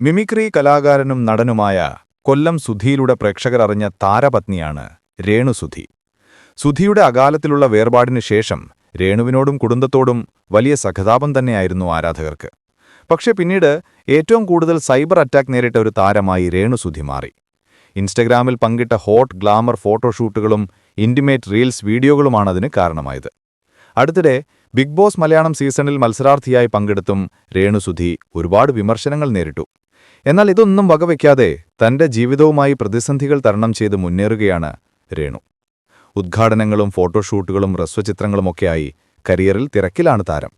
Mimicry കലാകാരനും നടനുമായ കൊല്ലം സുധിയിലൂടെ പ്രേക്ഷകർ അറിഞ്ഞ താരപത്നിയാണ് രേണു സുധി. സുധിയുടെ അകാലത്തിലുള്ള വേർപാടിനു ശേഷം രേണുവിനോടും കുടുംബത്തോടും വലിയ സഹതാപം തന്നെയായിരുന്നു ആരാധകർക്ക്. പക്ഷേ പിന്നീട് ഏറ്റവും കൂടുതൽ സൈബർ അറ്റാക്ക് നേരിട്ട ഒരു താരമായി രേണു സുധി മാറി. ഇൻസ്റ്റഗ്രാമിൽ പങ്കിട്ട ഹോട്ട് ഗ്ലാമർ ഫോട്ടോഷൂട്ടുകളും ഇന്റിമേറ്റ് റീൽസ് വീഡിയോകളുമാണ് അതിന് കാരണമായത്. അടുത്തിടെ ബിഗ് ബോസ് മലയാളം സീസണിൽ മത്സരാർത്ഥിയായി പങ്കെടുത്തും രേണുസുധി ഒരുപാട് വിമർശനങ്ങൾ നേരിട്ടു. എന്നാൽ ഇതൊന്നും വകവയ്ക്കാതെ തന്റെ ജീവിതവുമായി പ്രതിസന്ധികൾ തരണം ചെയ്ത് മുന്നേറുകയാണ് രേണു. ഉദ്ഘാടനങ്ങളും ഫോട്ടോഷൂട്ടുകളും ഹ്രസ്വചിത്രങ്ങളുമൊക്കെയായി കരിയറിൽ തിരക്കിലാണ് താരം.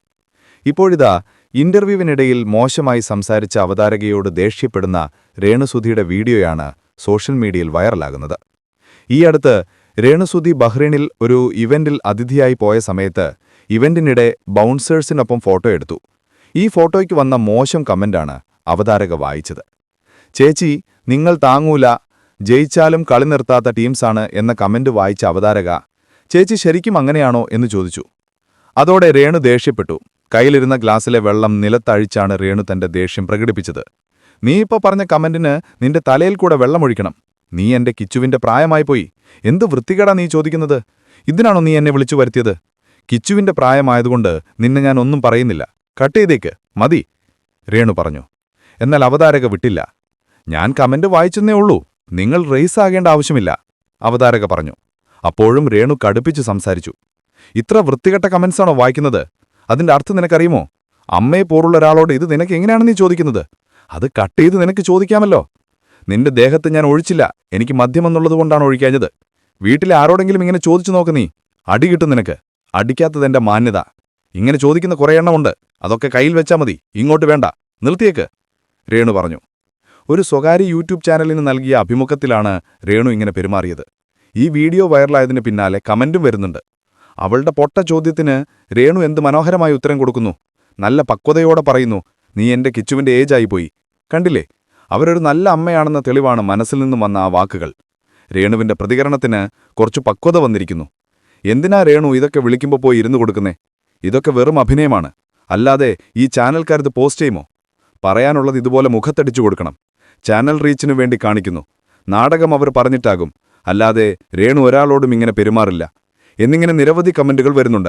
ഇപ്പോഴിതാ ഇന്റർവ്യൂവിനിടയിൽ മോശമായി സംസാരിച്ച അവതാരകയോട് ദേഷ്യപ്പെടുന്ന രേണുസുധിയുടെ വീഡിയോയാണ് സോഷ്യൽ മീഡിയയിൽ വൈറലാകുന്നത്. ഈ അടുത്ത് രേണുസുധി ബഹ്റൈനിൽ ഒരു ഇവന്റിൽ അതിഥിയായി പോയ സമയത്ത് ഇവന്റിനിടെ ബൗൺസേഴ്സിനൊപ്പം ഫോട്ടോ എടുത്തു. ഈ ഫോട്ടോയ്ക്ക് വന്ന മോശം കമന്റാണ് അവതാരക വായിച്ചത്. ചേച്ചി നിങ്ങൾ താങ്ങൂല ജയിച്ചാലും കളി നിർത്താത്ത ടീംസാണ് എന്ന കമന്റ് വായിച്ച അവതാരക ചേച്ചി ശരിക്കും അങ്ങനെയാണോ? എന്ന് ചോദിച്ചു. അതോടെ രേണു ദേഷ്യപ്പെട്ടു. കയ്യിലിരുന്ന ഗ്ലാസ്സിലെ വെള്ളം നിലത്തഴിച്ചാണ് രേണു തന്റെ ദേഷ്യം പ്രകടിപ്പിച്ചത്. നീ ഇപ്പോൾ പറഞ്ഞ കമന്റിന് നിന്റെ തലയിൽ കൂടെ വെള്ളമൊഴിക്കണം. നീ എന്റെ കിച്ചുവിന്റെ പ്രായമായി പോയി. എന്ത് വൃത്തികേടാ നീ ചോദിക്കുന്നത്? ഇതിനാണോ നീ എന്നെ വിളിച്ചു വരുത്തിയത്? കിച്ചുവിന്റെ പ്രായമായതുകൊണ്ട് നിന്നെ ഞാൻ ഒന്നും പറയുന്നില്ല. കട്ട് ചെയ്തേക്ക്. മതി രേണു പറഞ്ഞു. എന്നാൽ അവതാരക വിട്ടില്ല. ഞാൻ കമന്റ് വായിച്ചെന്നേ ഉള്ളൂ. നിങ്ങൾ റേസ് ആകേണ്ട ആവശ്യമില്ല അവതാരക പറഞ്ഞു. അപ്പോഴും രേണു കടുപ്പിച്ചു സംസാരിച്ചു. ഇത്ര വൃത്തികെട്ട കമന്റ്സാണോ വായിക്കുന്നത്? അതിന്റെ അർത്ഥം നിനക്കറിയുമോ? അമ്മയെ പോറുള്ള ഒരാളോട് ഇത് നിനക്ക് എങ്ങനെയാണ് നീ ചോദിക്കുന്നത്? അത് കട്ട് ചെയ്ത് നിനക്ക് ചോദിക്കാമല്ലോ. നിന്റെ ദേഹത്ത് ഞാൻ ഒഴിച്ചില്ല എനിക്ക് മദ്യമെന്നുള്ളതുകൊണ്ടാണ് ഒഴിക്കാഞ്ഞത്. വീട്ടിലെ ആരോടെങ്കിലും ഇങ്ങനെ ചോദിച്ചു നോക്ക് നീ. അടി കിട്ടും നിനക്ക്. അടിക്കാത്തതെന്റെ മാന്യത. ഇങ്ങനെ ചോദിക്കുന്ന കുറേ എണ്ണമുണ്ട് അതൊക്കെ കയ്യിൽ വെച്ചാൽ മതി. ഇങ്ങോട്ട് വേണ്ട. നിർത്തിയേക്ക്. രേണു പറഞ്ഞു. ഒരു സ്വകാര്യ യൂട്യൂബ് ചാനലിന് നൽകിയ അഭിമുഖത്തിലാണ് രേണു ഇങ്ങനെ പെരുമാറിയത്. ഈ വീഡിയോ വൈറലായതിന് പിന്നാലെ കമന്റും വരുന്നുണ്ട്. അവളുടെ പൊട്ട ചോദ്യത്തിന് രേണു എന്ത് മനോഹരമായി ഉത്തരം കൊടുക്കുന്നു? നല്ല പക്വതയോടെ പറയുന്നു നീ എന്റെ കിച്ചുവിന്റെ ഏജായിപ്പോയി കണ്ടില്ലേ? അവരൊരു നല്ല അമ്മയാണെന്ന തെളിവാണ് മനസ്സിൽ നിന്നും വന്ന ആ വാക്കുകൾ. രേണുവിന്റെ പ്രതികരണത്തിന് കുറച്ചു പക്വത വന്നിരിക്കുന്നു. എന്തിനാ രേണു ഇതൊക്കെ വിളിക്കുമ്പോൾ പോയി ഇരുന്നു കൊടുക്കുന്നേ? ഇതൊക്കെ വെറും അഭിനയമാണ്. അല്ലാതെ ഈ ചാനൽക്കാരത് പോസ്റ്റ് ചെയ്യുമോ? പറയാനുള്ളത് ഇതുപോലെ മുഖത്തടിച്ചു കൊടുക്കണം. ചാനൽ റീച്ചിനു വേണ്ടി കാണിക്കുന്നു. നാടകം അവർ പറഞ്ഞിട്ടാകും. അല്ലാതെ രേണു ഒരാളോടും ഇങ്ങനെ പെരുമാറില്ല. എന്നിങ്ങനെ നിരവധി കമന്റുകൾ വരുന്നുണ്ട്.